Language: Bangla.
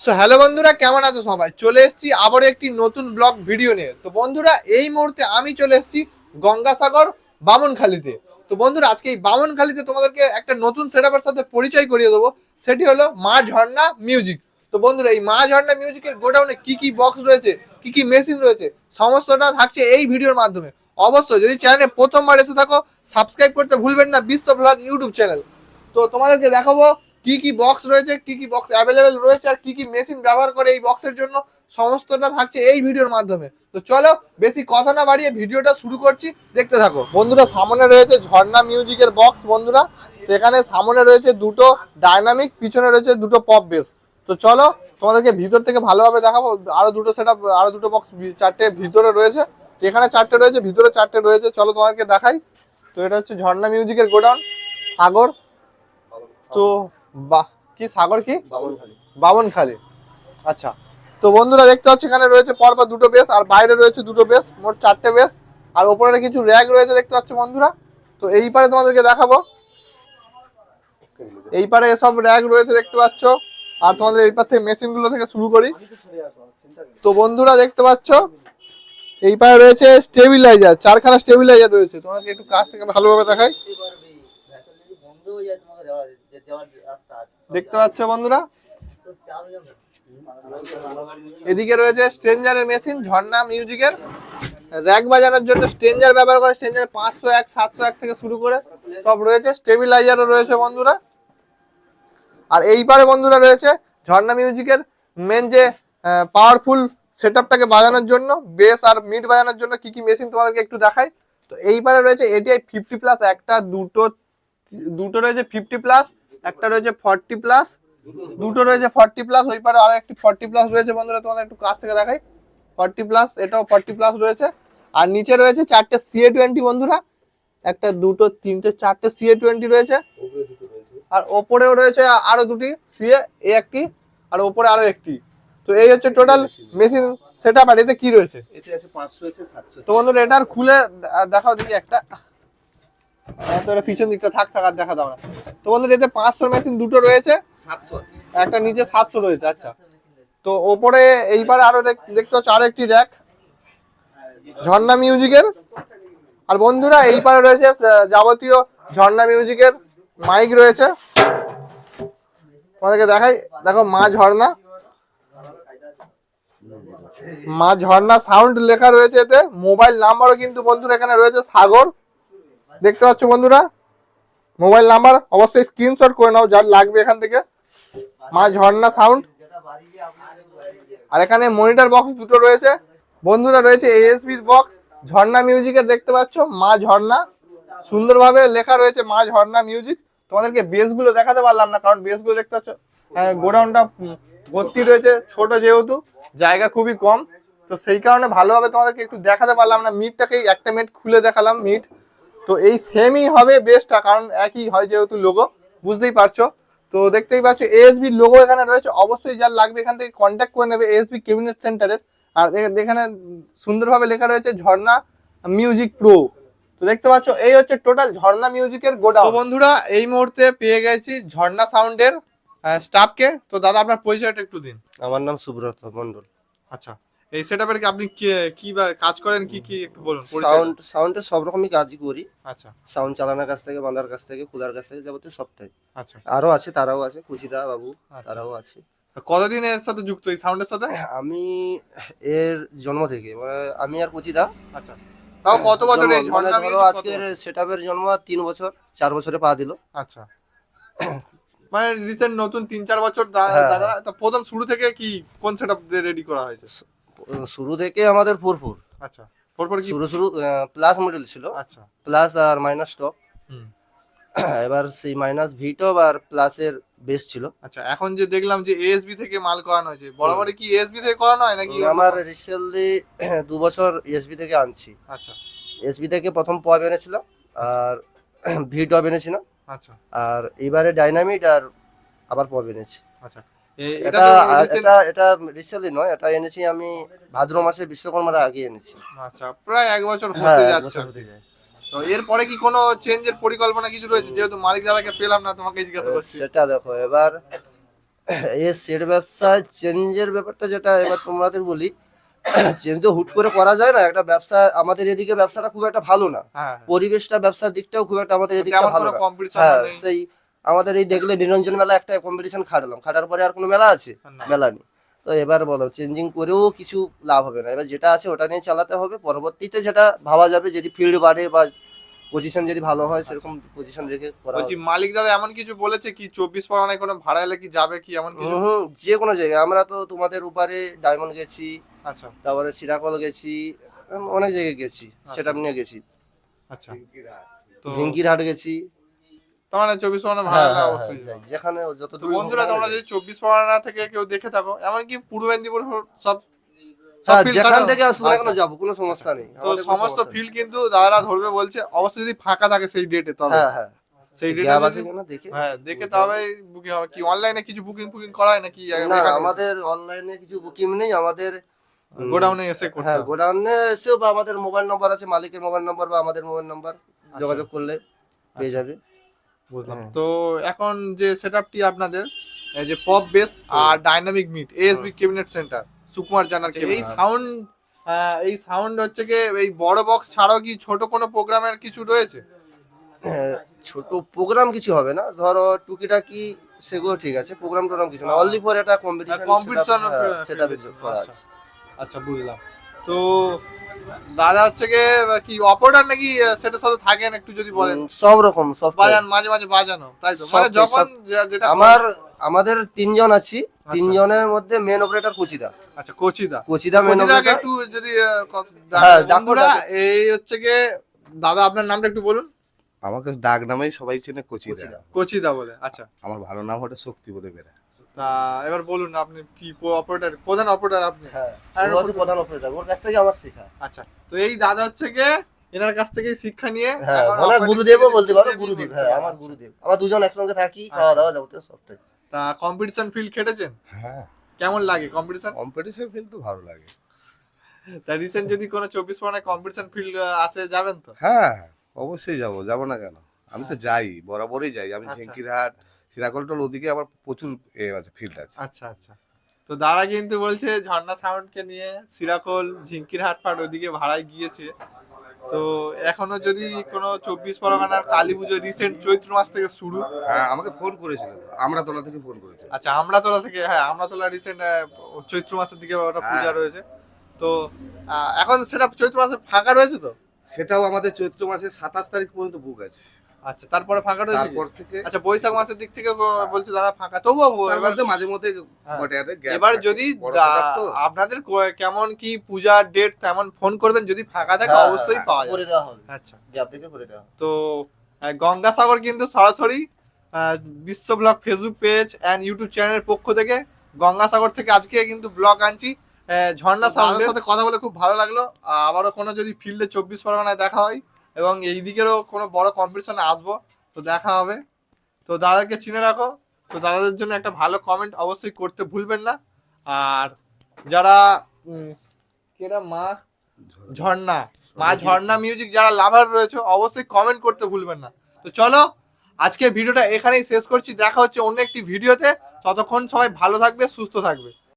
সো হ্যালো বন্ধুরা, কেমন আছো সবাই? চলে এসেছি আবারও একটি নতুন ব্লগ ভিডিও নিয়ে। তো বন্ধুরা, এই মুহূর্তে আমি চলে এসেছি গঙ্গাসাগর বামনখালিতে। তো বন্ধুরা, আজকে এই বামনখালিতে তোমাদেরকে একটা নতুন সেটআপের সাথে পরিচয় করিয়ে দেবো। সেটি হলো মা ঝর্ণা মিউজিক তো বন্ধুরা, এই মা ঝর্ণা মিউজিকের গোডাউনে কি কি বক্স রয়েছে, কি কি মেশিন রয়েছে, সমস্তটা থাকছে এই ভিডিওর মাধ্যমে। অবশ্যই যদি চ্যানেলে প্রথমবার এসে থাকো সাবস্ক্রাইব করতে ভুলবেন না বিশ্ব ব্লগ ইউটিউব চ্যানেল তো তোমাদেরকে দেখাবো কি কি বক্স রয়েছে, কি কি বক্স অ্যাভেলেবেল রয়েছে আর কি কি মেশিন ব্যবহার করে এই বক্সের জন্য সমস্তটা থাকছে এই ভিডিওর মাধ্যমে। তো চলো বেশি কথা না বাড়িয়ে ভিডিওটা শুরু করছি, দেখতে থাকো। বন্ধুরা, সামনে রয়েছে ঝর্ণা মিউজিকের বক্স বন্ধুরা। তো এখানে সামনে রয়েছে দুটো ডাইনামিক পিছনে রয়েছে দুটো পপ বেস তো চলো তোমাদেরকে ভিতর থেকে ভালোভাবে দেখাবো, আরও দুটো সেট আরও দুটো বক্স চারটে ভিতরে রয়েছে। এখানে চারটে রয়েছে, ভিতরে চারটে রয়েছে, চলো তোমাদেরকে দেখাই। তো এটা হচ্ছে ঝর্ণা মিউজিকের গোডাউন, সাগর। তো বাহ কি সাগর কি? বামনখালী। আচ্ছা তো বন্ধুরা দেখতে পাচ্ছ এখানে রয়েছে পরপর দুটো বেস আর বাইরে রয়েছে দুটো বেস মোট চারটে বেস আর ওপরে কিছু র্যাক রয়েছে দেখতে পাচ্ছ বন্ধুরা। তো এই পারে তোমাদেরকে দেখাবো। এই পারে এসব র্যাক রয়েছে দেখতে পাচ্ছ আর তোমাদের এই পার থেকে মেশিনগুলো থেকে শুরু করি। তো বন্ধুরা দেখতে পাচ্ছ এই পারে রয়েছে স্টেবিলাইজার চারখানা স্টেবিলাইজার রয়েছে। তোমাকে একটু কাছ থেকে ভালোভাবে দেখাই। দেখতে পাচ্ছ বন্ধুরা? এদিকে রয়েছে স্ট্রেঞ্জারের মেশিন ঝর্ণা মিউজিকের র্যাক বাজানোর জন্য স্ট্রেঞ্জার ব্যবহার করে স্ট্রেঞ্জার পাঁচশো এক, সাতশো এক থেকে শুরু করে সব রয়েছে। স্টেবিলাইজারও রয়েছে বন্ধুরা। আর এই পারে বন্ধুরা রয়েছে ঝর্ণা মিউজিকের মেন যে পাওয়ারফুল সেট আপটাকে বাজানোর জন্য বেস আর মিড বাজানোর জন্য কি কি মেশিন তোমাদেরকে একটু দেখাই। তো এই পারে রয়েছে এটিআই ফিফটি প্লাস একটা, দুটো দুটো রয়েছে ফিফটি প্লাস একটা রয়েছে ফর্টি প্লাস দুটো রয়েছে ফর্টি প্লাস ওই পারে আরও একটি ফর্টি প্লাস রয়েছে বন্ধুরা তোমাদের একটু কাছ থেকে দেখাই। ফর্টি প্লাস এটাও ফর্টি প্লাস রয়েছে। আর নিচে রয়েছে চারটে সিএ টোয়েন্টি বন্ধুরা একটা দুটো তিনটে চারটে সিএ টোয়েন্টি রয়েছে। আর ওপরেও রয়েছে আরও দুটি সিএ এ একটি আর ওপরে আরও একটি। তো এই হচ্ছে টোটাল মেশিন সেট আপ আর এতে কি রয়েছে? এতে আছে পাঁচশো আছে সাতশো তো বন্ধুরা এটা আর খুলে দেখাও দেখি একটা। হ্যাঁ, তো এটা পিছন দিকটা থাক থাক আর দেখা দাও না। তো বন্ধুরা এতে পাঁচশোর মেশিন দুটো রয়েছে একটা নিচে সাতশো রয়েছে আচ্ছা। তো ওপরে এইবারে আরও দেখ- দেখতে পাচ্ছ আরও একটি র্যাক ঝর্ণা মিউজিকের। আর বন্ধুরা এই পারে রয়েছে যাবতীয় ঝর্ণা মিউজিকের মাইক রয়েছে। তোমাদেরকে দেখাই দেখো মা ঝর্ণা। মা ঝর্ণা সাউন্ড লেখা রয়েছে এতে। মোবাইল নাম্বারও কিন্তু বন্ধুরা এখানে রয়েছে সাগর। দেখতে পাচ্ছ বন্ধুরা? মোবাইল নাম্বার অবশ্যই স্ক্রিনশট করে নাও যার লাগবে এখান থেকে। মা ঝর্ণা সাউন্ড আর এখানে মনিটর বক্স দুটো রয়েছে। বন্ধুরা রয়েছে এএসবির বক্স ঝর্ণা মিউজিকের দেখতে পাচ্ছ মা ঝর্ণা। সুন্দরভাবে লেখা রয়েছে মা ঝর্ণা মিউজিক তোমাদেরকে বেসগুলো দেখাতে পারলাম না কারণ বেসগুলো দেখতে পাচ্ছ হ্যাঁ, গোডাউনটা ভর্তি রয়েছে ছোট যেহেতু জায়গা খুবই কম। তো সেই কারণে ভালোভাবে তোমাদেরকে একটু দেখাতে পারলাম না মিটটাকে একটা মিট খুলে দেখালাম মিট তো এই সেমই হবে বেসটা কারণ একই হয় যেহেতু লোগো বুঝতেই পারছ? তো দেখতেই পাচ্ছ এএসবি লোগো এখানে রয়েছে। অবশ্যই যার লাগবে এখান থেকে কন্ট্যাক্ট করে নেবে এএসবি কেবিনেট সেন্টারের আর এখানে সুন্দরভাবে লেখা রয়েছে ঝর্ণা মিউজিক প্রো তো দেখতে পাচ্ছ এই হচ্ছে টোটাল ঝর্ণা মিউজিকের গোডাউন বন্ধুরা এই মুহূর্তে পেয়ে গেছি ঝর্ণা সাউন্ডের স্টাফকে তো দাদা আপনার পরিচয়টা একটু দিন। আমার নাম সুব্রত মন্ডল আচ্ছা। এই সেটআপের কি আপনি কি- বা কাজ করেন? কি কি একটু বলুন সাউন্ড সাউন্ডের সব রকমই কাজই করি। আচ্ছা। সাউন্ড চালানোর কাছ থেকে বাঁধার কাছ থেকে খোলার কাছ থেকে যাবতীয় সবটাই আচ্ছা। আরও আছে তারাও আছে খুশিদা বাবু আচ্ছা। তারাও আছে। কতদিন এর সাথে যুক্ত এই সাউন্ডের সাথে? আমি এর জন্ম থেকে মানে আমি আর কুচিদা আচ্ছা। তাও কত বছর এই মানে ধরো আজকের? সেটআপের জন্ম তিন বছর চার বছরে পা দিল। আচ্ছা। মানে রিসেন্ট নতুন তিন চার বছর হ্যাঁ। তা প্রথম শুরু থেকে কি কোন সেটআপ রেডি করা হয়েছে? শুরু থেকে আমাদের ফুরফুর। আচ্ছা পরপর কি? শুরু শুরু প্লাস মডেল ছিল। আচ্ছা। প্লাস আর মাইনাস টপ হুম। এবার সেই মাইনাস ভি টপ আর প্লাসের বেস ছিল। আচ্ছা এখন যে দেখলাম যে এএসবি থেকে মাল করানো হয়েছে বরাবরই কি এএসবি থেকে করানো হয় নাকি? আমার রিসেন্টলি দু বছর এসবি থেকে আনছি। আচ্ছা। এসবি থেকে প্রথম পপ এনেছিলাম আর ভি টপ এনেছিলাম। আচ্ছা। আর এবারে ডাইনামিট আর আবার পপ এনেছি। আচ্ছা এটা এটা এটা রিসেন্টলি নয় এটা এনেছি আমি ভাদ্র মাসে বিশ্বকর্মার আগে এনেছি। আচ্ছা প্রায় এক বছর হ্যাঁ হতে যাচ্ছে। তো এরপরে কি কোনো চেঞ্জের পরিকল্পনা কিছু রয়েছে? যেহেতু মালিক দাদাকে পেলাম না তোমাকে জিজ্ঞাসা করছি। সেটা দেখো এবার এই সেট ব্যবসা চেঞ্জের ব্যাপারটা যেটা এবার তোমাদের বলি চেঞ্জ তো হুট করে করা যায় না একটা ব্যবসা আমাদের এদিকে ব্যবসাটা খুব একটা ভালো না। হ্যাঁ পরিবেশটা ব্যবসার দিকটাও খুব একটা আমাদের এদিকে ভালো না। কম্পিটিশন হ্যাঁ সেই আমাদের এই দেখলে নিরঞ্জন মেলা একটা কম্পিটিশন খাটালাম। খাটার পরে আর কোনো মেলা আছে? মেলা নেই। তো এবার বলো চেঞ্জিং করেও কিছু লাভ হবে না। এবার যেটা আছে ওটা নিয়ে চালাতে হবে। পরবর্তীতে যেটা ভাবা যাবে যদি ফিল্ড বাড়ে বা পজিশন যদি ভালো হয় সেরকম পজিশন রেখে করা বলছি মালিক দাদা এমন কিছু বলেছে কি চব্বিশ পরগনায় কোনো ভাড়া এলে কি যাবে কি এমন কিছু? হুম, যে কোনো জায়গায়। আমরা তো তোমাদের উপরে ডায়মন্ড গেছি আচ্ছা। তারপরে সিরাকল গেছি অনেক জায়গায় গেছি সেটা নিয়ে গেছি। আচ্ছা। তো ঝিঙ্কির হাট গেছি। মানে চব্বিশ পরগনা ভাড়া হ্যাঁ, হ্যাঁ, অবশ্যই হ্যাঁ, যেখানে তো যতটুকু বন্ধুরা তোমরা যদি চব্বিশ পরগনা থেকে কেউ দেখে থাকো এমনকি পূর্ব মেদিনীপুর সব সব field যেখান থেকে আসব না কেন আচ্ছা। যাব কোনো সমস্যা নেই। তো সমস্ত ফিল্ড কিন্তু দাদারা ধরবে বলছে অবশ্যই যদি ফাঁকা থাকে সেই ডেটে তবে হ্যাঁ হ্যাঁ। সেই গ্যাপ আছে কিনা দেখে হ্যাঁ দেখে তবে বুকিং হবে কি অনলাইনে কিছু বুকিং ফুকিং করা হয় নাকি? না আমাদের অনলাইনে কিছু বুকিং নেই আমাদের গোডাউনে এসে করতে হ্যাঁ গোডাউনে এসেও বা আমাদের মোবাইল নাম্বার আছে মালিকের মোবাইল নাম্বার বা আমাদের মোবাইল নাম্বার আচ্ছা। যোগাযোগ করলে পেয়ে যাবে। বুঝলাম। হ্যাঁ। তো এখন যে সেটআপটি আপনাদের এই যে পপ বেস আর dynamic mid ASB cabinet centre Sukumar জানার এই। সাউন্ড এই সাউন্ড হচ্ছে কি এই বড় বক্স ছাড়াও কি ছোট কোনো প্রোগ্রামের কিছু রয়েছে? হ্যাঁ, ছোট প্রোগ্রাম কিছু হবে না। ধরো টুকিটাকি সেগুলো ঠিক আছে প্রোগ্রাম টোগ্রাম কিছু না। অনলি ফর এটা কম্পিটিশন uh, সেটা করা আচ্ছা। আছে। আচ্ছা বুঝলাম। তো দাদা হচ্ছে কি কি অপারেটর নাকি সেটার সাথে থাকেন একটু যদি বলেন? সব রকম সব বাজান মাঝে মাঝে বাজানো তাই তো? মানে যখন যেটা আমার আমাদের তিনজন আছি তিনজনের মধ্যে মেন অপারেটর কুচিদা। আচ্ছা কোচিদা। কুচিদা মেন কোচিদাকে অপারেটর একটু যদি হ্যাঁ। এই হচ্ছে কি দাদা আপনার নামটা একটু বলুন। আমাকে ডাক নামেই সবাই চেনে কচিদা। কুচিদা। কোচিদা বলে আচ্ছা। আমার ভালো নাম হচ্ছে শক্তি বলে বেড়ে। তা এবার বলুন আপনি কি অপারেটর প্রধান অপারেটর আপনি? হ্যাঁ ও হচ্ছে প্রধান অপারেটর ওর কাছ থেকে আমার শেখা। আচ্ছা তো এই দাদা হচ্ছে কি? এনার কাছ থেকে শিক্ষা নিয়ে হ্যাঁ মানে গুরুদেবও বলতে পারো গুরুদেব হ্যাঁ আমার গুরুদেব। আমার দুজন একসঙ্গে থাকি খাওয়া দাওয়া যাবতীয় সবটাই। তা কম্পিটিশন ফিল্ড খেটেছেন? হ্যাঁ। কেমন লাগে কম্পিটিশন কম্পিটিশন ফিল্ড তো ভালো লাগে। তা রিসেন্ট যদি কোনো চব্বিশ পরগনায় কম্পিটিশন ফিল্ড আসে যাবেন তো? হ্যাঁ অবশ্যই যাব যাব না কেন? আমি তো যাই বরাবরই যাই আমি আচ্ছা। ঝিঙ্কিরহাট সিরাকলটল ওদিকে আবার প্রচুর এ আছে ফিল্ড আছে। আচ্ছা আচ্ছা। তো দাদা কিন্তু বলছে ঝর্ণা সাউন্ডকে নিয়ে সিরাকল ঝিঙ্কির হাট ফাট ওদিকে ভাড়ায় গিয়েছে। তো এখনও যদি কোনো চব্বিশ পরগনার কালী পুজো রিসেন্ট চৈত্র মাস থেকে শুরু। হ্যাঁ আমাকে ফোন করেছিল। আমরা তোলা থেকে ফোন করেছিল। আচ্ছা আমরাতলা থেকে হ্যাঁ আমরাতলা রিসেন্ট চৈত্র মাসের দিকে ওটা পূজা হ্যাঁ। রয়েছে। তো এখন সেটা চৈত্র মাসে ফাঁকা রয়েছে তো? সেটাও আমাদের চৈত্র মাসের সাতাশ তারিখ পর্যন্ত বুক আছে। আচ্ছা তারপরে ফাঁকা রয়েছে? তারপর থেকে আচ্ছা বৈশাখ মাসের দিক থেকে বলছে দাদা ফাঁকা। তবুও এবার মধ্যে মাঝে মধ্যে হ্যাঁ। ঘটে এবার যদি তো। আপনাদের কেমন কি পূজার ডেট তেমন ফোন করবেন যদি ফাঁকা থাকে হ্যাঁ, অবশ্যই হ্যাঁ, পাওয়া যাবে। করে দেওয়া হবে। আচ্ছা। গ্যাপ থেকে করে দেওয়া তো গঙ্গাসাগর কিন্তু সরাসরি আহ, বিশ্ব blog Facebook page and YouTube চ্যানেলের পক্ষ থেকে গঙ্গাসাগর থেকে আজকে কিন্তু ব্লগ আনছি। আহ, ঝর্ণা সাউন্ডের সাথে কথা বলে খুব ভালো লাগল। আবারও কোনো যদি ফিল্ডে চব্বিশ পরগনায় দেখা হয় এবং এই দিকেরও কোনো বড় কম্পিটিশনে আসব তো দেখা হবে। তো দাদাকে চিনে রাখো তো দাদাদের জন্য একটা ভালো কমেন্ট অবশ্যই করতে ভুলবেন না। আর যারা কেরা মা? ঝর্ণা। মা ঝর্ণা মিউজিক যারা লাভার রয়েছে অবশ্যই কমেন্ট করতে ভুলবেন না। তো চলো আজকে ভিডিওটা এখানেই শেষ করছি। দেখা হচ্ছে অন্য একটি ভিডিওতে ততক্ষণ সবাই ভালো থাকবে সুস্থ থাকবে।